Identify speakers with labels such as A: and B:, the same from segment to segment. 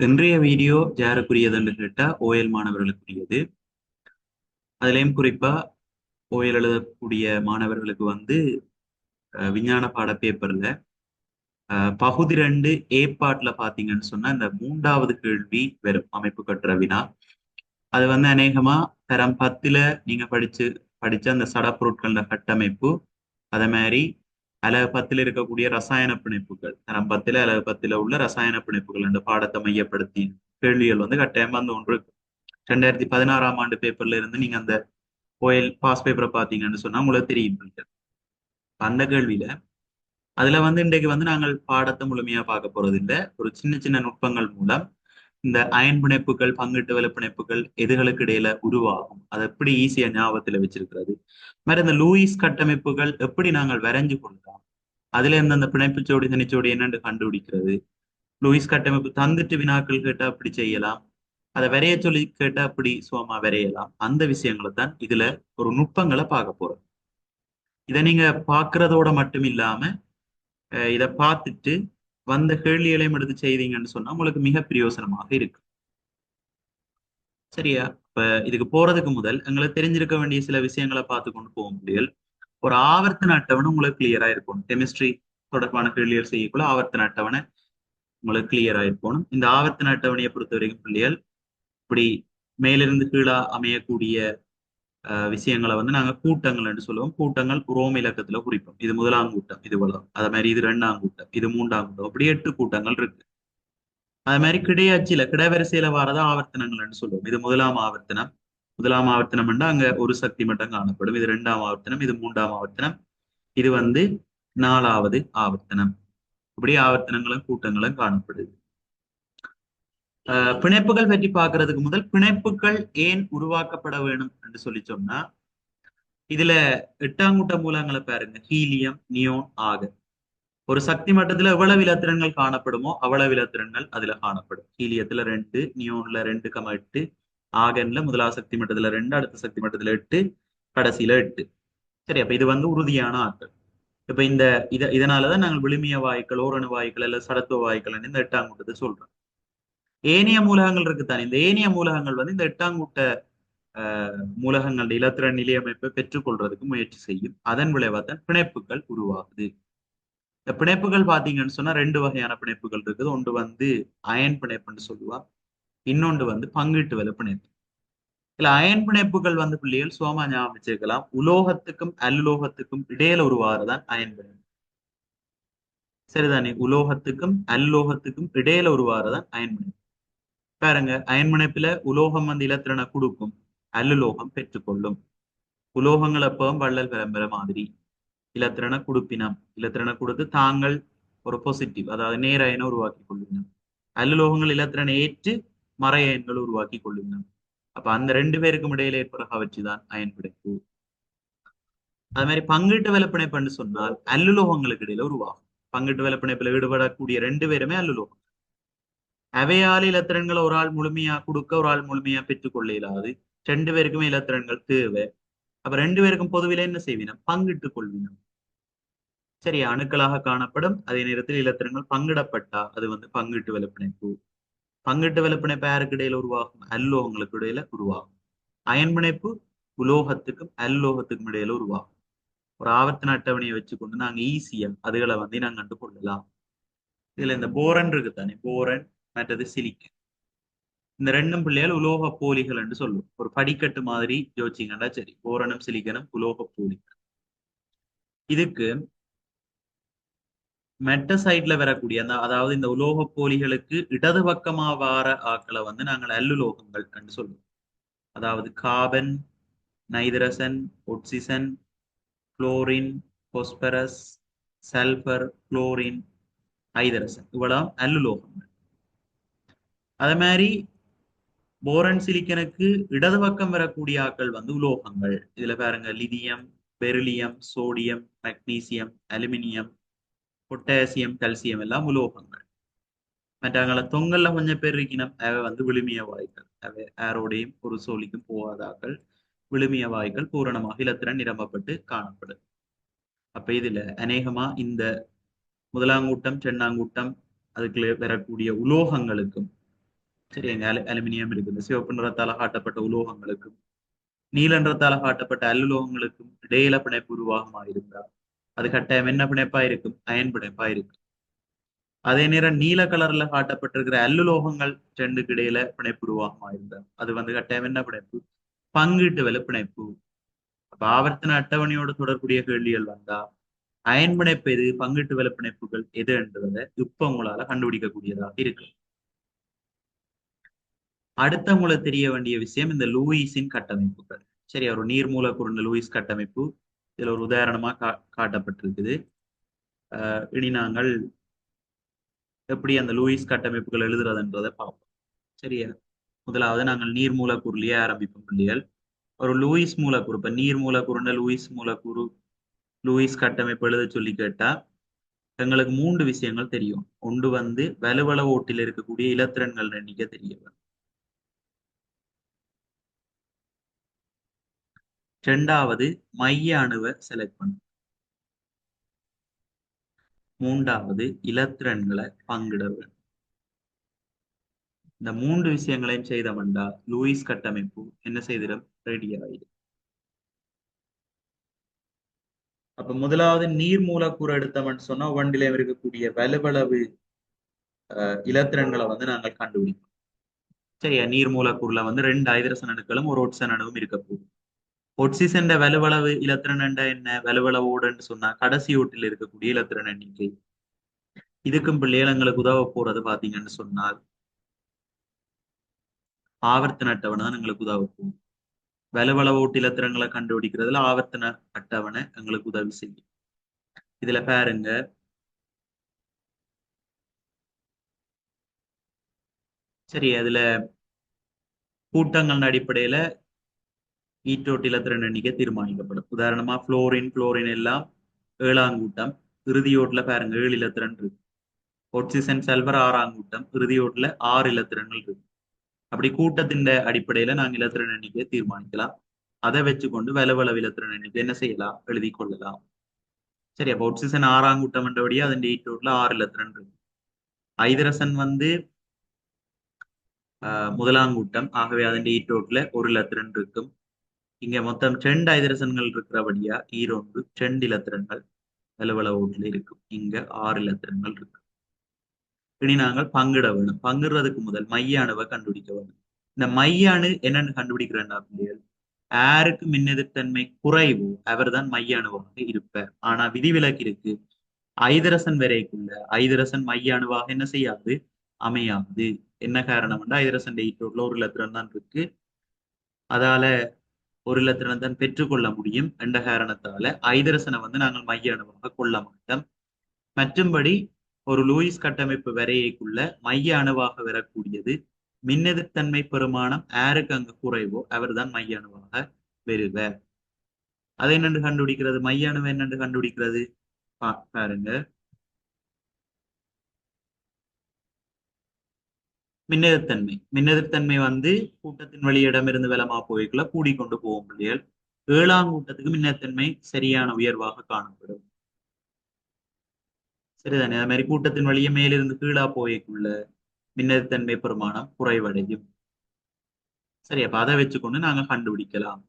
A: இன்றைய வீடியோ யாருக்குரியதுன்னு கேட்டால் ஓயல் மாணவர்களுக்குரியது. அதுலயும் குறிப்பா ஓயல் எழுதக்கூடிய மாணவர்களுக்கு வந்து விஞ்ஞான பாட பேப்பர்ல பகுதி ரெண்டு ஏ பாட்டில் பார்த்தீங்கன்னு சொன்னா இந்த மூன்றாவது கேள்வி வரும் அமைப்பு கட்டுற வினா. அது வந்து அநேகமா தரம் பத்துல நீங்க படிச்சு படிச்ச அந்த சடப்பொருட்களோட கட்டமைப்பு அதை மாதிரி அலகு பத்தில் இருக்கக்கூடிய ரசாயன பிணைப்புகள். தரம் பத்துல அலகு பத்துல உள்ள ரசாயன பிணைப்புகள் என்ற பாடத்தை மையப்படுத்தி கேள்விகள் வந்து கட்டாயமா அந்த ஒன்று இருக்கு. ரெண்டாயிரத்தி பதினாறாம் ஆண்டு பேப்பர்ல இருந்து நீங்க அந்த கோயில் பாஸ் பேப்பரை பாத்தீங்கன்னு சொன்னா உங்களுக்கு தெரியும் அந்த கேள்வியில அதுல வந்து இன்றைக்கு வந்து நாங்கள் பாடத்தை முழுமையா பார்க்க போறது இல்லை. ஒரு சின்ன சின்ன நுட்பங்கள் மூலம் இந்த அயன் பிணைப்புகள் பங்கிட்டு வலை பிணைப்புகள் எதுகளுக்கு இடையில உருவாகும். அதை எப்படி ஈஸியா ஞாபகத்துல வச்சிருக்கிறது? மாதிரி இந்த லூயிஸ் கட்டமைப்புகள் எப்படி நாங்கள் வரைஞ்சு கொள்ளலாம் அதுல இருந்து அந்த பிணைப்பு ஜோடி தனிச்சோடி என்னன்னு கண்டுபிடிக்கிறது? லூயிஸ் கட்டமைப்பு தந்துட்டு வினாக்கள் கேட்டா அப்படி செய்யலாம். அதை வரைய சொல்லி கேட்டா அப்படி சுவமா வரையலாம். அந்த விஷயங்களை தான் இதுல ஒரு நுட்பங்களை பார்க்க போறோம். இதை நீங்க பாக்குறதோட மட்டும் இல்லாம அஹ் இதை பார்த்துட்டு வந்த கேள்விகளையும் எடுத்து செய்தீங்கன்னு சொன்னா உங்களுக்கு மிக பிரயோசனமாக இருக்கு. சரியா? இப்ப இதுக்கு போறதுக்கு முதல் எங்களுக்கு தெரிஞ்சிருக்க வேண்டிய சில விஷயங்களை பார்த்து கொண்டு போக முடியல். ஒரு ஆவர்த்தன அட்டவணை உங்களுக்கு கிளியரா இருக்கணும். கெமிஸ்ட்ரி தொடர்பான கேள்விகள் செய்யக்குள்ள ஆவர்த்தன அட்டவணை உங்களுக்கு கிளியரா இருக்கணும். இந்த ஆவர்த்தன அட்டவணையை பொறுத்த வரைக்கும் பிள்ளைகள் இப்படி மேலிருந்து கீழா அமையக்கூடிய விஷயங்களை வந்து நாங்க கூட்டங்கள் என்று சொல்லுவோம். கூட்டங்கள் ரோம் இலக்கத்துல குறிப்போம். இது முதலாம் கூட்டம் இது வளம் அதே மாதிரி இது ரெண்டாம் கூட்டம் இது மூன்றாம் கூட்டம். அப்படி எட்டு கூட்டங்கள் இருக்கு. அதே மாதிரி கிடையாச்சியில கிடைவரிசையில வரதா ஆவர்த்தனங்கள்னு சொல்லுவோம். இது முதலாம் ஆவர்த்தனம். முதலாம் ஆவர்த்தனம் அங்க ஒரு சக்தி மட்டும் காணப்படும். இது ரெண்டாம் ஆவர்த்தனம் இது மூன்றாம் ஆவர்த்தனம். இது வந்து நாலாவது ஆவர்த்தனம். இப்படி ஆவர்த்தனங்களும் கூட்டங்களும் காணப்படுது. பிணைப்புகள் பற்றி பார்க்கறதுக்கு முதல் பிணைப்புகள் ஏன் உருவாக்கப்பட வேணும் என்று சொல்லி சொன்னா இதுல எட்டாங்கூட்ட மூலங்களை பாருங்க. ஹீலியம் நியோன் ஆக. ஒரு சக்தி மட்டத்துல எவ்வளவு இலத்திரன்கள் காணப்படுமோ அவ்வளவு இலத்திரன்கள் அதுல காணப்படும். ஹீலியத்துல ரெண்டு நியோன்ல ரெண்டு கம எட்டு ஆகன்ல முதலாவது சக்தி மட்டத்துல ரெண்டு அடுத்த சக்தி மட்டத்துல எட்டு கடைசியில எட்டு. சரி அப்ப இது வந்து உறுதியான ஆற்றல். இப்ப இந்த இத இதனாலதான் நாங்கள் விளிமிய வாயுக்கள் ஓரணு வாயுக்கள் இல்ல சடத்துவ வாயுக்கள் இந்த எட்டாங்கூட்டத்தை சொல்றோம். ஏனைய மூலகங்கள் இருக்குத்தான் இந்த ஏனைய மூலகங்கள் வந்து இந்த எட்டாங்கூட்ட ஆஹ் மூலகங்கள் இலத்திரன் நிலையமைப்பை பெற்றுக்கொள்றதுக்கு முயற்சி செய்யும். அதன் விளைவாத்தான் பிணைப்புகள் உருவாகுது. இந்த பிணைப்புகள் பாத்தீங்கன்னு சொன்னா ரெண்டு வகையான பிணைப்புகள் இருக்குது. ஒன்று வந்து அயன் பிணைப்புன்னு சொல்லுவா இன்னொன்று வந்து பங்கீட்டு வலை பிணைப்பு. இல்ல அயன் பிணைப்புகள் வந்து பிள்ளைகள் சோமா ஞாபகம் வச்சிருக்கலாம். உலோகத்துக்கும் அல்லுலோகத்துக்கும் இடையில உருவாகிறதான் அயன் பிணைப்பு. சரிதானே? உலோகத்துக்கும் அல்லோகத்துக்கும் இடையில உருவாகிறதான் அயன் பிணைப்பு. பாருங்க அயன்மனைப்பில உலோகம் வந்து இலத்திரனை கொடுக்கும். அல்லுலோகம் பெற்றுக்கொள்ளும். உலோகங்கள் எப்பவும் வள்ளல் விளம்பர மாதிரி. இலத்திரனை கொடுப்பினம். இலத்திரனை கொடுத்து தாங்கள் ஒரு பாசிட்டிவ் அதாவது நேர அயனை உருவாக்கி கொள்ளுங்கள். அல்லுலோகங்கள் இலத்திரனை ஏற்று மறை அயன்கள் உருவாக்கி கொள்ளுங்கள். அப்ப அந்த ரெண்டு பேருக்கும் இடையில ஏற்படுற கவர்ச்சி தான் அயன் பிடிப்பு அது மாதிரி பங்கீட்டு விலப்பிணைப்புன்னு சொன்னால் அல்லுலோகங்களுக்கு இடையில உருவாகும். பங்கீட்டு விலப்பிணைப்புல ஈடுபடக்கூடிய ரெண்டு பேருமே அல்லுலோகம். அவையால் இலத்திரன்களை ஒரு ஆள் முழுமையா கொடுக்க ஒரு ஆள் முழுமையா பெற்றுக்கொள்ள இயலாது ரெண்டு பேருக்குமே இலத்திரன்கள் தேவை. அப்ப ரெண்டு பேருக்கும் பொதுவில என்ன செய்வினம்? பங்கிட்டுக் கொள்வினம். சரி அணுக்களாக காணப்படும். அதே நேரத்தில் இலத்திரங்கள் பங்கிடப்பட்டா அது வந்து பங்கிட்டு விலப்பிணைப்பு பங்கிட்டு விலப்பிணைப்பு யாருக்கு இடையில உருவாகும்? அல்லோகங்களுக்கு இடையில உருவாகும். அயன் பிணைப்பு உலோகத்துக்கும் அல்லோகத்துக்கும் இடையில உருவாகும். ஒரு ஆவர்த்தன அட்டவணையை வச்சுக்கொண்டு நாங்க ஈஸியா அதுகளை வந்து நாங்க கண்டு கொள்ளலாம். இதுல இந்த போரன் இருக்கு தானே போரன் மற்றது சிலிக்கன் இந்த ரெண்டும் பிள்ளைகள் உலோக போலிகள் என்று சொல்லுவோம் ஒரு படிக்கட்டு மாதிரி யோசிச்சிங்கன்னா சரி. போரனும் சிலிக்கனும் உலோக போலிகள். இதுக்கு மெட்ட சைட்ல வரக்கூடிய அந்த அதாவது இந்த உலோக போலிகளுக்கு இடது பக்கமா வார ஆக்களை வந்து நாங்கள் அல்லுலோகங்கள் என்று சொல்லுவோம். அதாவது carbon நைதரசன் ஒட்சிசன் chlorine phosphorus sulphur chlorine ஐதரசன். இவ்வளவு அல்லுலோகங்கள் அதே மாதிரி போரன் சிலிக்கனுக்கு இடது பக்கம் வரக்கூடிய ஆக்கள் வந்து உலோகங்கள். இதுல பாருங்க lithium beryllium sodium magnesium aluminium potassium calcium எல்லாம் உலோகங்கள். மற்றவங்கள தொங்கல்ல கொஞ்சம் பேர் இருக்கணும். அவை வந்து விழுமிய வாய்கள் அவை ஆரோடையும் ஒரு சோழிக்கும் போகாதாக்கள் விழுமிய வாய்கள் பூரணமாக இலத்திரன் நிரம்பப்பட்டு காணப்படும். அப்ப இதுல அநேகமா இந்த முதலாங்கூட்டம் சென்னாங்கூட்டம் அதுக்குள்ள வரக்கூடிய உலோகங்களுக்கும் சரி அலுமினியம் இருக்குது சிவப்பு நிறத்தால காட்டப்பட்ட உலோகங்களுக்கும் நீல நிறத்தால காட்டப்பட்ட அல்லுலோகங்களுக்கும் இடையில பிணைப்பு உருவாகமா இருந்தா அது கட்டாயம் என்ன பிணைப்பா இருக்கும் அயன் பிணைப்பா இருக்கும் அதே நேரம் நீல கலர்ல காட்டப்பட்டிருக்கிற அல்லுலோகங்கள் ரெண்டுக்கு இடையில பிணைப்பு உருவாகமா இருந்தா அது வந்து கட்டாயம் என்ன பிணைப்பு பங்கீட்டு விலை பிணைப்பு அப்ப ஆவர்த்தன அட்டவணையோட தொடர்புடைய கேள்விகள் வந்தா அயன் பிணைப்பு எது பங்கீட்டு விலை பிணைப்புகள் எது என்றதை இப்ப உங்களால கண்டுபிடிக்கக்கூடியதாக இருக்கு அடுத்த தெரிய வேண்டிய விஷயம் இந்த லூயிஸின் கட்டமைப்புகள். சரி ஒரு நீர் மூலக்கூறு லூயிஸ் கட்டமைப்பு. இதுல ஒரு உதாரணமா கா காட்டப்பட்டிருக்குது. அஹ் இனி நாங்கள் எப்படி அந்த லூயிஸ் கட்டமைப்புகள் எழுதுறதுன்றதை பார்ப்போம். சரியா? முதலாவது நாங்கள் நீர் மூலக்கூறுலயே ஆரம்பிப்போம் பிள்ளைகள். ஒரு லூயிஸ் மூலக்கூறு இப்ப நீர் மூலக்கூறுன்ற லூயிஸ் மூலக்கூறு லூயிஸ் கட்டமைப்பு எழுத சொல்லி கேட்டா எங்களுக்கு மூன்று விஷயங்கள் தெரியும். ஒன்று வந்து வலுவள ஓட்டில் இருக்கக்கூடிய இலத்திரன்கள் எண்ணிக்கை தெரிய வரும். ரெண்டாவது மைய அணுவை செலக்ட் பண்ணும் மூன்றாவது இலத்திரன்களை பங்கிட வேண்டும் இந்த மூன்று விஷயங்களையும் செய்தவண்டா லூயிஸ் கட்டமைப்பு என்ன செய்திடும்? ரெடி ஆயிடும் அப்ப முதலாவது நீர் மூலக்கூறு எடுத்தவன் சொன்னா ஒன்றிலே இருக்கக்கூடிய வலுவளவு அஹ், இலத்திரன்களை வந்து நாங்கள் கண்டுபிடிப்போம். சரியா? நீர் மூலக்கூறுல வந்து ரெண்டு ஐதரசன் அணுக்களும் ஒரு ஒட்சன் அணுவும் இருக்க போகுது. ஒட்சிசன் வலுவளவு இலத்திரன் என்ன? வலுவளவோடுன்னு சொன்னா கடைசி ஓட்டில் இருக்கக்கூடிய இலத்திரன் எண்ணிக்கை. இதுக்கும் பிள்ளைகள் எங்களுக்கு உதவ போறது பாத்தீங்கன்னு சொன்னால் ஆவர்த்தன அட்டவணை தான் எங்களுக்கு உதவ போகும். வலுவளவு ஓட்டு இலத்திரங்களை கண்டுபிடிக்கிறதுல ஆவர்த்தன அட்டவணை எங்களுக்கு உதவி செய்யும். இதுல பாருங்க. சரி அதுல கூட்டங்கள் அடிப்படையில ஈட்டோட்டு இலத்திரன் எண்ணிக்கை தீர்மானிக்கப்படும். உதாரணமா புளோரின் குளோரின் எல்லாம் ஏழாம் கூட்டம் இறுதியோட்டுல பாருங்க ஏழு இலத்திரன் இருக்கு. ஒட்சிசன் சல்வர் ஆறாம் கூட்டம் இறுதியோட்டுல ஆறு இலத்திரன்கள் இருக்கு. அப்படி கூட்டத்தின் அடிப்படையில நாங்க இலத்திரன் எண்ணிக்கையை தீர்மானிக்கலாம். அதை வச்சுக்கொண்டு வலவளவு இலத்திரன் எண்ணிக்கை என்ன செய்யலாம்? எழுதி கொள்ளலாம். சரி அப்போ ஒட்சிசன் ஆறாம் கூட்டம் என்றபடியே அதன் ஈட்டோட்டில் ஆறு இலத்திரன் இருக்கு. ஐதரசன் வந்து ஆஹ் முதலாம் கூட்டம் ஆகவே அதன் ஈட்டோட்டில் ஒரு இலத்திரன் இருக்கும். இங்க மொத்தம் ரெண்டு ஐதரசன்கள் இருக்கிறபடியா ஈரோண்டு ரெண்டு இலத்திரங்கள் நிலவள ஓட்டுல இருக்கும் இங்க ஆறு இலத்திரங்கள் இருக்கு. இனி நாங்கள் பங்கிட வேணும். பங்குறதுக்கு முதல் மைய அணுவை கண்டுபிடிக்க வேணும். இந்த மைய அணு என்னன்னு கண்டுபிடிக்கிறேன்னா பிள்ளைகள் யாருக்கு மின்னெதிர்த்தன்மை குறைவோ அவர்தான் மைய அணுவாக இருப்பார். ஆனா விதிவிலக்கு இருக்கு. ஐதரசன் வரைக்குள்ள ஐதரசன் மைய அணுவாக என்ன செய்யாது? அமையாது. என்ன காரணம்னா ஐதரசன் ஈட்டோட்ல ஒரு இலத்திரம் தான் இருக்கு. அதால ஒரு இலத்திரனை தான் பெற்றுக்கொள்ள முடியும் என்ற காரணத்தால ஐதரசனை வந்து நாங்கள் மைய அணுவாக கொள்ள மாட்டோம். மற்றும்படி ஒரு லூயிஸ் கட்டமைப்பு வரையைக்குள்ள மைய அணுவாக வரக்கூடியது மின்னெதிர்த்தன்மை பெருமானம் யாருக்கு அங்கு குறைவோ அவர்தான் மைய அணுவாக வெறுவர் அதை என்னென்று கண்டுபிடிக்கிறது? மைய அணுவை என்னென்று கண்டுபிடிக்கிறது? பா- பாருங்க. மின்னெதிர்த்தன்மை. மின்னெதிர்த்தன்மை வந்து கூட்டத்தின் வழியிடமிருந்து விலமா போய்க்குள்ள கூடிக்கொண்டு போகும் பிள்ளைகள். ஏழாம் கூட்டத்துக்கு மின்னெதிர்த்தன்மை சரியான உயர்வாக காணப்படும். சரிதானே? அது மாதிரி கூட்டத்தின் வழியே மேலிருந்து கீழா போய்க்குள்ள மின்னெதிர்த்தன்மை பெருமானம் குறைவடையும். சரி அப்ப அதை வச்சுக்கொண்டு நாங்க கண்டுபிடிக்கலாம்.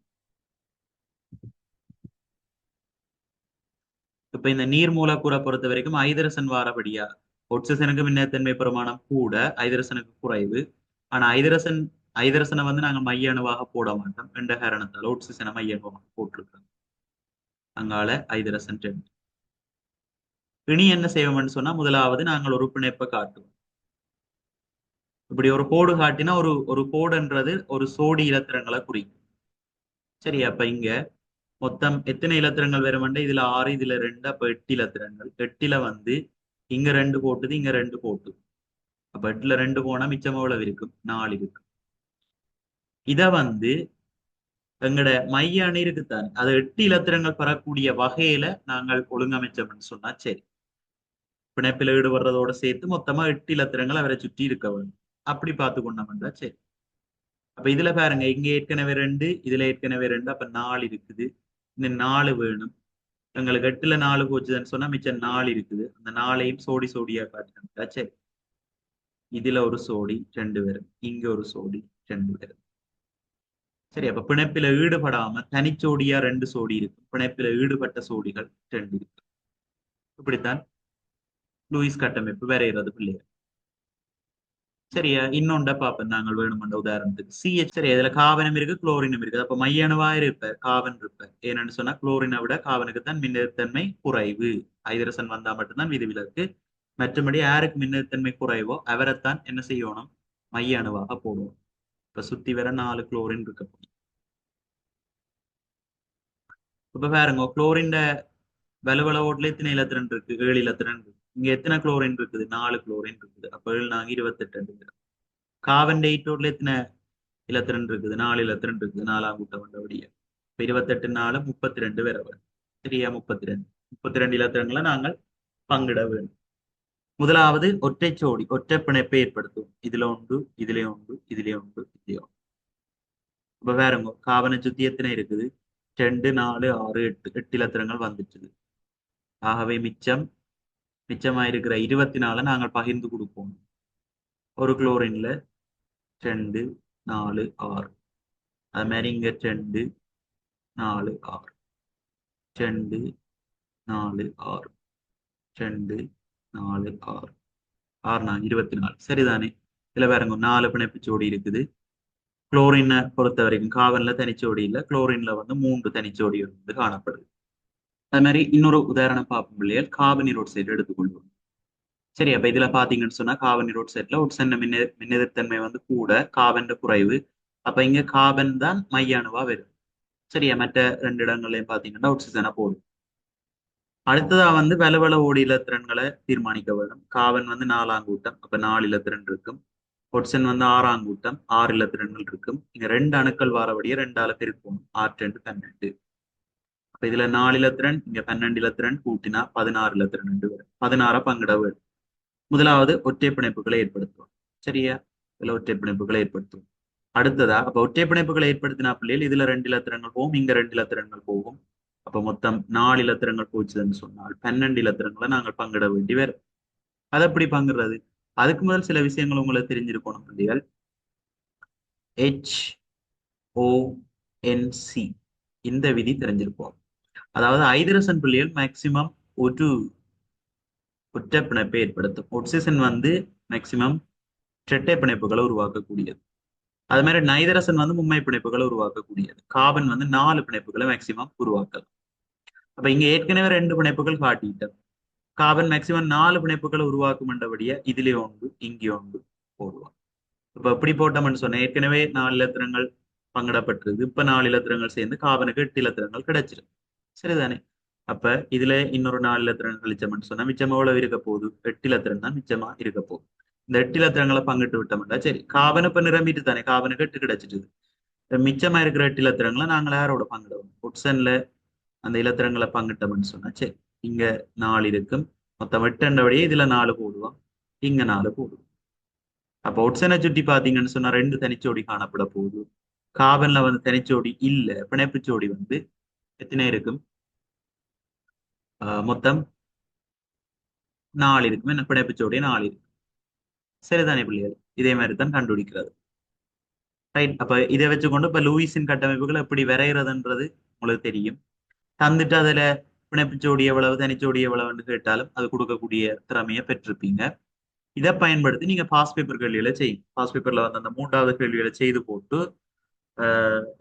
A: இப்ப இந்த நீர் மூலக்கூறை பொறுத்த வரைக்கும் ஐதரசன் வாரபடியா ஒட்சசனுக்கு மின்னத்தன்மை பிரமாணம் கூட ஐதரசனுக்கு குறைவு. ஆனா ஐதரசன் ஐதரசனை வந்து நாங்க மைய அணுவாக போட மாட்டோம். என்ற காரணத்தால் ஒட்சிசனை மைய அணுவாக போட்டிருக்கோம் அங்கால ஐதரசன் டென் இனி என்ன செய்வோம்னு சொன்னா முதலாவது நாங்கள் ஒரு பிணைப்பை காட்டுவோம். இப்படி ஒரு கோடு காட்டினா ஒரு ஒரு கோடுன்றது ஒரு சோடி இலத்திரங்களை குறிக்கும். சரி அப்ப இங்க மொத்தம் எத்தனை இலத்திரங்கள் வருமெண்டா இதுல ஆறு இதுல ரெண்டு அப்ப எட்டு இலத்திரங்கள். எட்டுல வந்து இங்க ரெண்டு போட்டுது இங்க ரெண்டு போட்டு அப்ப எட்டுல ரெண்டு போனா மிச்சம் எவ்வளவு இருக்கும்? நாலு இருக்கு இத வந்து எங்கட மைய அணி இருக்குத்தானே. அது எட்டு இலத்திரங்கள் பெறக்கூடிய வகையில நாங்கள் ஒழுங்கமைச்சோம்னு சொன்னா சரி. பிணைப்பில் ஈடுபடுறதோட சேர்த்து மொத்தமா எட்டு இலத்திரங்கள் அவரை சுற்றி இருக்க வேண்டும். அப்படி பார்த்து கொண்டோம்னா சரி. அப்ப இதுல பாருங்க இங்க ஏற்கனவே ரெண்டு இதுல ஏற்கனவே ரெண்டு அப்ப நாலு இருக்குது. இந்த நாலு வேணும். எங்களுக்கு எட்டுல நாலு போச்சுதுன்னு சொன்னா மிச்சம் நாலு இருக்குது. அந்த நாளையும் சோடி சோடியா காட்டுறா சரி. இதுல ஒரு சோடி ரெண்டு பேரும் இங்க ஒரு சோடி ரெண்டு பேரும் சரி அப்ப பிணைப்பில ஈடுபடாம தனிச்சோடியா ரெண்டு சோடி இருக்கும். பிணைப்பில ஈடுபட்ட சோடிகள் ரெண்டு இருக்கு இப்படித்தான் லூயிஸ் கட்டமைப்பு வரைகிறது பிள்ளைகள். சரியா இன்னொண்ட பாப்போம் நாங்கள் வேணுமென்ற உதாரணத்துக்கு சிஹெச் சரி இதுல காவனம் இருக்கு குளோரினும் இருக்குது அப்ப மையணுவா இருப்ப காவன் இருப்ப ஏன்னு சொன்னா குளோரினை விட காவனுக்கு தான் மின்னத்தன்மை குறைவு ஐதரசன் வந்தா மட்டும்தான் விதிவிலக்கு மற்றபடி யாருக்கு மின்னத்தன்மை குறைவோ அவரைத்தான் என்ன செய்யணும் மைய அணுவாக போடுவோம் இப்ப சுத்தி வர நாலு குளோரின் இருக்க இப்ப பாருங்க குளோரின் வலுவள ஓட்டுல எத்தனை இலத்திரன் இருக்கு ஏழு இலத்திரன் இருக்கு இங்க எத்தனை குளோரின் இருக்குது? நாலு குளோரின் இருக்குது. அப்போ நாங்க இருபத்தெட்டு எடுக்கிறோம் காவன் எயிட்டோட்ல எத்தனை? இலத்திரன் இருக்குது. நாலு இலத்திரன் இருக்குது. நாலாம் கூட்டம் வந்தபடியா. இப்ப இருபத்தெட்டு நாலு முப்பத்தி ரெண்டு வேற வரும். சரியா? முப்பத்தி ரெண்டு முப்பத்தி ரெண்டு இலத்திரங்களை நாங்கள் பங்கிட வேண்டும். முதலாவது ஒற்றை சோடி ஒற்றை பிணைப்பை ஏற்படுத்தும் இதுல உண்டு இதுல உண்டு இதுல உண்டு இதுல உண்டு இப்ப வேறங்க காவனை சுத்தி எத்தனை இருக்குது? ரெண்டு நாலு ஆறு எட்டு. எட்டு இலத்திரங்கள் வந்துச்சுது ஆகவே மிச்சம் மிச்சமாயிருக்கிற இருபத்தி நாலு நாங்கள் பகிர்ந்து கொடுப்போம். ஒரு குளோரின்ல ரெண்டு நாலு ஆறு. அது மாதிரி இங்க ரெண்டு நாலு ஆறு. ரெண்டு நாலு ஆறு. ரெண்டு நாலு ஆறு. ஆறு நாலு இருபத்தி நாலு சரிதானே? இதுல பாருங்க நாலு பிணைப்பு ஜோடி இருக்குது. குளோரினை பொறுத்த வரைக்கும் காவன்ல தனிச்சோடி இல்லை. குளோரின்ல வந்து மூன்று தனிச்சோடி வந்து காணப்படுது. அது மாதிரி இன்னொரு உதாரணம் பார்ப்போம் பிள்ளைகள் காபனி ரோட் சைடு எடுத்துக்கொள்வோம். சரி அப்ப இதுல பாத்தீங்கன்னு சொன்னா காபனி ரோட் சைட்ல ஒரு சின்ன மின்ன மின்னெதிர்த்தன்மை வந்து கூட காபன் குறைவு. அப்ப இங்க காபன் தான் மையானுவா வரும். சரியா மற்ற ரெண்டு இடங்கள்லயும் பாத்தீங்கன்னா ஆக்சிஜனை போடும். அடுத்ததா வந்து வலுவள ஓடி இலத்திரன்களை தீர்மானிக்க வேண்டும் காவன் வந்து நாலாம் கூட்டம் அப்ப நாலு இலத்திரன் இருக்கும். ஒட்சன் வந்து ஆறாம் கூட்டம் ஆறு இலத்திரன்கள் இருக்கும். இங்க ரெண்டு அணுக்கள் வாரபடியே ரெண்டால பெருக்கும் ஆறு ரெண்டு பன்னெண்டு. அப்ப இதுல நாலு இலத்திரன் இங்க பன்னெண்டு இலத்திரன் கூட்டினா பதினாறு இலத்திரன் ரெண்டு வரும். பதினாறா பங்கிட வேண்டும் முதலாவது ஒற்றை பிணைப்புகளை ஏற்படுத்துவோம். சரியா? இதுல ஒற்றை பிணைப்புகளை ஏற்படுத்துவோம். அடுத்ததா அப்ப ஒற்றை பிணைப்புகளை ஏற்படுத்தினா பிள்ளைகள் இதுல ரெண்டு இலத்திரங்கள் போகும் இங்க ரெண்டு இலத்திரங்கள் போகும். அப்ப மொத்தம் நாலு இலத்திரங்கள் போச்சுதுன்னு சொன்னால் பன்னெண்டு இலத்திரங்களை நாங்கள் பங்கிட வேண்டி வரும். அதை எப்படி பங்குறது? அதுக்கு முதல் சில விஷயங்கள் உங்களுக்கு தெரிஞ்சிருக்கணும் பிள்ளைகள். ஹெச் ஓ என் சி இந்த விதி தெரிஞ்சிருப்போம். அதாவது ஐதரசன் பிள்ளைகள் மேக்சிமம் ஒரு ஒற்றை பிணைப்பை ஏற்படுத்தும். ஒட்சிசன் வந்து மேக்சிமம் இரட்டை பிணைப்புகளை உருவாக்கக்கூடியது. அது மாதிரி நைதரசன் வந்து மும்மை பிணைப்புகளை உருவாக்கக்கூடியது. காபன் வந்து நாலு பிணைப்புகளை மேக்சிமம் உருவாக்கலாம் அப்ப இங்க ஏற்கனவே ரெண்டு பிணைப்புகள் காட்டிட்டோம் காபன் மேக்சிமம் நாலு பிணைப்புகளை உருவாக்கும் என்றபடியா இதுலயே ஒன்று இங்கே ஒன்று போடுவோம் இப்ப எப்படி போட்டோம்னு சொன்னேன். ஏற்கனவே நாலு இலத்திரங்கள் பங்கிடப்பட்டிருக்கு. இப்ப நாலு இலத்திரங்கள் சேர்ந்து காபனுக்கு எட்டு இலத்திரங்கள் கிடைச்சிருக்கு. சரிதானே? அப்ப இதுல இன்னொரு நாலு லத்திரங்கள் கழிச்சோம்னு சொன்னா மிச்சம் எவ்வளவு இருக்க போகுது? எட்டு லத்திரம் தான் மிச்சமா இருக்க போகுது. இந்த எட்டு லத்திரங்களை பங்கிட்டு விட்டோம்டா சரி காபன் இப்ப நிரம்பிட்டு தானே காபனுக்கு எட்டு கிடைச்சிட்டு மிச்சமா இருக்கிற எட்டு இலத்திரங்களை நாங்கள் யாரோட பங்கிடுவோம்? ஒட்சன்ல அந்த இலத்திரங்களை பங்கிட்டோம்னு சொன்னா சரி இங்க நாலு இருக்கும். மொத்தம் எட்டுண்டபடியே இதுல நாலு போடுவோம். இங்க நாலு போடுவோம். அப்ப ஒட்சனை சுட்டி பாத்தீங்கன்னு சொன்னா ரெண்டு தனிச்சோடி காணப்பட போகுது. காபன்ல வந்து தனிச்சோடி இல்ல பிணைப்புச்சோடி வந்து எத்தனை இருக்கும்? மொத்தம் நாலு இருக்கும். என்ன பிணைப்பு நாலு இருக்கும் சரிதானே பிள்ளைகள்? இதே மாதிரி தான் கண்டுபிடிக்கிறது. ரைட் அப்ப இதை வச்சுக்கொண்டு இப்ப லூயிஸின் கட்டமைப்புகள் எப்படி விரைகிறதுன்றது உங்களுக்கு தெரியும். தந்துட்டு அதுல பிணைப்புச்சோடி எவ்வளவு தனிச்சோடி எவ்வளவுன்னு கேட்டாலும் அது கொடுக்கக்கூடிய திறமையை பெற்றிருப்பீங்க. இதை பயன்படுத்தி நீங்க பாஸ் பேப்பர் கேள்விகளை செய்யும் பாஸ் பேப்பர்ல வந்து அந்த மூன்றாவது கேள்விகளை செய்து போட்டு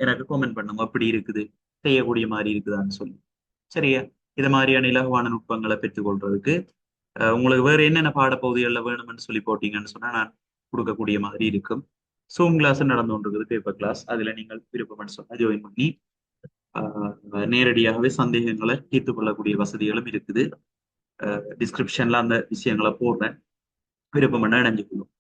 A: எனக்கு கமெண்ட் பண்ணுங்க. அப்படி இருக்குது. செய்யக்கூடிய மாதிரி இருக்குதான்னு சொல்லி. சரியா? இது மாதிரியான இலகுவான நுட்பங்களை பெற்றுக்கொள்றதுக்கு உங்களுக்கு வேற என்னென்ன பாடப்பகுதிகளில் வேணும்னு சொல்லி போட்டீங்கன்னு சொன்னா நான் கொடுக்கக்கூடிய மாதிரி இருக்கும். சூம் கிளாஸ் நடந்து கொண்டிருக்குது பேப்பர் கிளாஸ் அதுல நீங்கள் விருப்பம்னு சொன்னா ஜாயின் பண்ணி நேரடியாகவே சந்தேகங்களை தீர்த்து கொள்ளக்கூடிய வசதிகளும் இருக்குது. டிஸ்கிரிப்ஷன்ல அந்த விஷயங்களை போடுறேன். விருப்பம் என்ன இணைஞ்சுக்கணும்